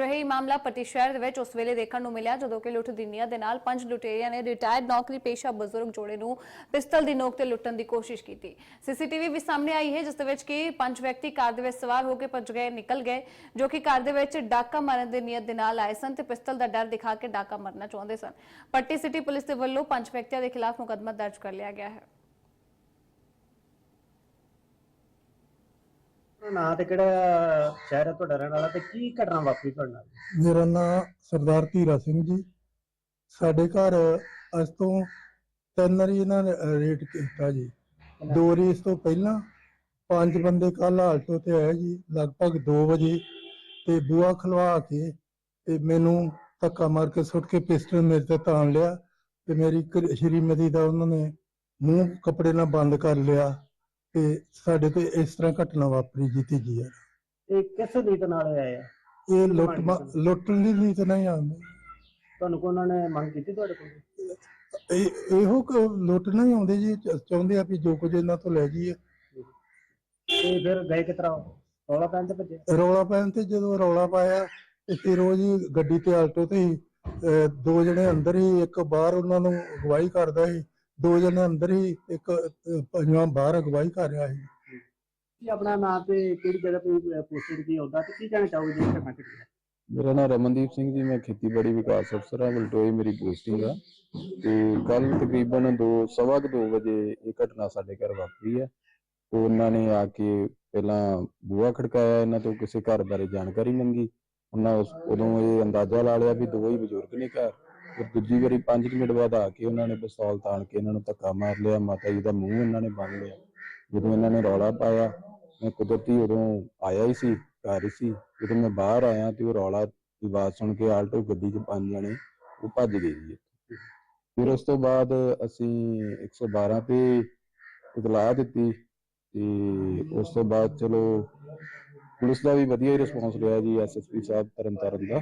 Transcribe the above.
ਅਜਿਹੇ ਹੀ ਮਾਮਲਾ ਪੱਟੀ ਸ਼ਹਿਰ ਦੇ ਵਿੱਚ ਉਸ ਵੇਲੇ ਦੇਖਣ ਨੂੰ ਮਿਲਿਆ ਜਦੋਂ ਕਿ ਲੁੱਟ ਦੀ ਨੀਅਤ ਦੇ ਨਾਲ ਪੰਜ ਲੁਟੇਰਿਆਂ ਨੇ ਰਿਟਾਇਰਡ ਨੌਕਰੀ ਪੇਸ਼ਾ ਬਜ਼ੁਰਗ ਜੋੜੇ ਨੂੰ ਪਿਸਤਲ ਦੀ ਨੋਕ ਤੇ ਲੁੱਟਣ ਦੀ ਕੋਸ਼ਿਸ਼ ਕੀਤੀ। ਸੀਸੀਟੀਵੀ ਵੀ ਸਾਹਮਣੇ ਆਈ ਹੈ, ਜਿਸ ਦੇ ਵਿੱਚ ਕਿ ਪੰਜ ਵਿਅਕਤੀ ਕਾਰ ਦੇ ਵਿੱਚ ਸਵਾਰ ਹੋ ਕੇ ਭੱਜ ਗਏ, ਨਿਕਲ ਗਏ, ਜੋ ਕਿ ਕਾਰ ਦੇ ਵਿੱਚ ਡਾਕਾ ਮਾਰਨ ਦੀ ਨੀਅਤ ਦੇ ਨਾਲ ਆਏ ਸਨ ਤੇ ਪਿਸਤਲ ਦਾ ਡਰ ਦਿਖਾ ਕੇ ਡਾਕਾ ਮਾਰਨਾ ਚਾਹੁੰਦੇ ਸਨ। ਪੱਟੀ ਸਿਟੀ ਪੁਲਿਸ ਦੇ ਵੱਲੋਂ ਪੰਜ ਵਿਅਕਤੀਆਂ ਦੇ ਖਿਲਾਫ ਮੁਕੱਦਮਾ ਦਰਜ ਕਰ ਲਿਆ ਗਿਆ ਹੈ। ਨਾਂ ਤੇ ਕਿਹੜਾ ਸ਼ਹਿਰ ਹੈ ਤੁਹਾਡਾ ਰਹਿਣ ਵਾਲਾ ਤੇ ਕੀ ਘਟਨਾ ਵਾਪਰੀ ਤੁਹਾਡੇ ਨਾਲ? ਮੇਰਾ ਨਾਮ ਸਰਦਾਰ ਧੀਰਾ ਸਿੰਘ ਜੀ। ਸਾਡੇ ਘਰ ਅੱਜ ਤੋਂ ਤਿੰਨ ਵਾਰੀ ਇਹਨਾਂ ਨੇ ਰੇਟ ਕੀਤਾ ਜੀ। ਦੋ ਵਾਰੀ ਤੋਂ ਪਹਿਲਾਂ ਪੰਜ ਬੰਦੇ ਕੱਲ ਆਲਟੋ ਤੇ ਆਏ ਜੀ, ਲਗਭਗ 2 ਵਜੇ ਤੇ ਬੂਆ ਖਲਵਾ ਕੇ ਤੇ ਮੈਨੂੰ ਧੱਕਾ ਮਾਰ ਕੇ ਸੁੱਟ ਕੇ ਪਿਸਟਲ ਮੇਰੇ ਤੇ ਤਾਣ ਲਿਆ ਤੇ ਮੇਰੀ ਸ਼੍ਰੀਮਤੀ ਦਾ ਉਹਨਾਂ ਨੇ ਮੂੰਹ ਕੱਪੜੇ ਨਾਲ ਬੰਦ ਕਰ ਲਿਆ। ਤੇ ਸਾਡੇ ਤੇ ਇਸ ਤਰ੍ਹਾਂ ਘਟਨਾ ਵਾਪਰੀ ਜੀ ਤੀਜੀ ਵਾਰ ਇਹ ਕਿਸ ਨੀਤ ਨਾਲ ਆਏ ਆ ਇਹ ਲੁੱਟ ਮਾ- ਲੁੱਟਣ ਦੀ ਨੀਤ ਨਹੀਂ ਆਉਂਦੀ। ਤੁਹਾਨੂੰ ਕੋ ਉਹਨਾਂ ਨੇ ਮੰਗ ਕੀਤੀ ਤੁਹਾਡੇ ਕੋਲ? ਇਹ ਇਹੋ ਕਿ ਲੁੱਟ ਨਹੀਂ ਆਉਂਦੇ ਜੀ। ਚ- ਚਾਹੁੰਦੇ ਆ ਵੀ ਜੋ ਕੁਝ ਇਹਨਾਂ ਤੋਂ ਲੈ ਜਾਈਏ। ਤੇ ਫਿਰ ਗਏ ਕਿਸ ਤਰ੍ਹਾਂ? ਰੌਲਾ ਪੈਣ ਤੇ ਭੱਜੇ? ਰੌਲਾ ਪੈਣ ਤੇ ਜਦੋਂ ਰੌਲਾ ਪਾਇਆ ਤੇ ਫਿਰ ਉਹ ਜੀ ਗੱਡੀ ਤੇ ਆਲਟੋ ਤੇ ਹੀ ਅਹ, ਦੋ ਜਣੇ ਅੰਦਰ ਹੀ ਇੱਕ ਬਾਹਰ ਉਹਨਾਂ ਨੂੰ ਅਗਵਾਈ ਕਰਦਾ ਸੀ। ਦੋ ਜਣੇ ਅੰਦਰ ਹੀ ਇੱਕ ਅਹ, ਪੰਜਵਾਂ ਬਾਹਰ ਅਗਵਾਈ ਕਰ ਰਿਹਾ ਸੀ। ਕੀ ਆਪਣਾ ਨਾਮ ਤੇ ਕਿਹੜੀ ਜਗ੍ਹਾ ਤੇ ਪੋਸਟਡ ਕੀ ਹੁੰਦਾ ਤੇ ਕੀ ਕਹਿਣਾ ਚਾਹੋਗੇ ਜੀ ਘਟੀ ਹੈ? ਮੇਰਾ ਨਾਮ ਰਮਨਦੀਪ ਸਿੰਘ ਜੀ ਮੈਂ ਖੇਤੀਬਾੜੀ ਵਿਕਾਸ ਅਫਸਰ ਹਾਂ ਵਲਟੋਏ ਮੇਰੀ ਪੋਸਟਿੰਗ ਆ। ਤੇ ਕੱਲ ਤਕਰੀਬਨ 2 ਸਵਾ ਕੁ ਦੋ ਵਜੇ ਇਹ ਘਟਨਾ ਸਾਡੇ ਘਰ ਵਾਪਰੀ ਹੈ। ਉਹਨਾਂ ਨੇ ਆ ਕੇ ਪਹਿਲਾਂ ਬੂਹਾ ਖੜਕਾਇਆ ਇਹਨਾਂ ਤੋਂ ਕਿਸੇ ਘਰ ਬਾਰੇ ਜਾਣਕਾਰੀ ਮੰਗੀ। ਉਹਨਾਂ ਉਸ ਉਦੋਂ ਇਹ ਅੰਦਾਜ਼ਾ ਲਾ ਲਿਆ ਵੀ ਦੋ ਹੀ ਬਜ਼ੁਰਗ ਨੇ ਘਰ। ਫਿਰ ਦੂਜੀ ਵਾਰੀ 5 ਮਿੰਟ ਬਾਅਦ ਆ ਕੇ ਉਹਨਾਂ ਨੇ ਪਿਸਤੌਲ ਤਾਣ ਕੇ ਇਹਨਾਂ ਨੂੰ ਧੱਕਾ ਮਾਰ ਲਿਆ, ਮਾਤਾ ਜੀ ਦਾ ਮੂੰਹ ਇਹਨਾਂ ਨੇ ਬੰਨ ਲਿਆ। ਜਦੋਂ ਇਹਨਾਂ ਨੇ ਰੌਲਾ ਪਾਇਆ, ਮੈਂ ਕੁਦਰਤੀ ਉਦੋਂ ਆਇਆ ਹੀ ਸੀ, ਘਰ ਹੀ ਸੀ। ਜਦੋਂ ਮੈਂ ਬਾਹਰ ਆਇਆ ਤੇ ਉਹ ਰੌਲਾ ਦੀ ਆਵਾਜ਼ ਸੁਣ ਕੇ ਆਲਟੋ ਗੱਡੀ 'ਚ ਪੰਜ ਜਣੇ ਉਹ ਭੱਜ ਗਏ ਜੀ ਫਿਰ ਉਸ ਤੋਂ ਬਾਅਦ ਅਸੀਂ 112 ਤੇ ਇਤਲਾਹ ਦਿੱਤੀ ਤੇ ਉਸ ਤੋਂ ਬਾਅਦ ਚਲੋ ਪੁਲਿਸ ਦਾ ਵੀ ਵਧੀਆ ਹੀ ਰਿਸਪੌਂਸ ਰਿਹਾ ਜੀ ਐਸਐਸਪੀ ਸਾਹਿਬ ਤਰਨਤਾਰਨ ਦਾ।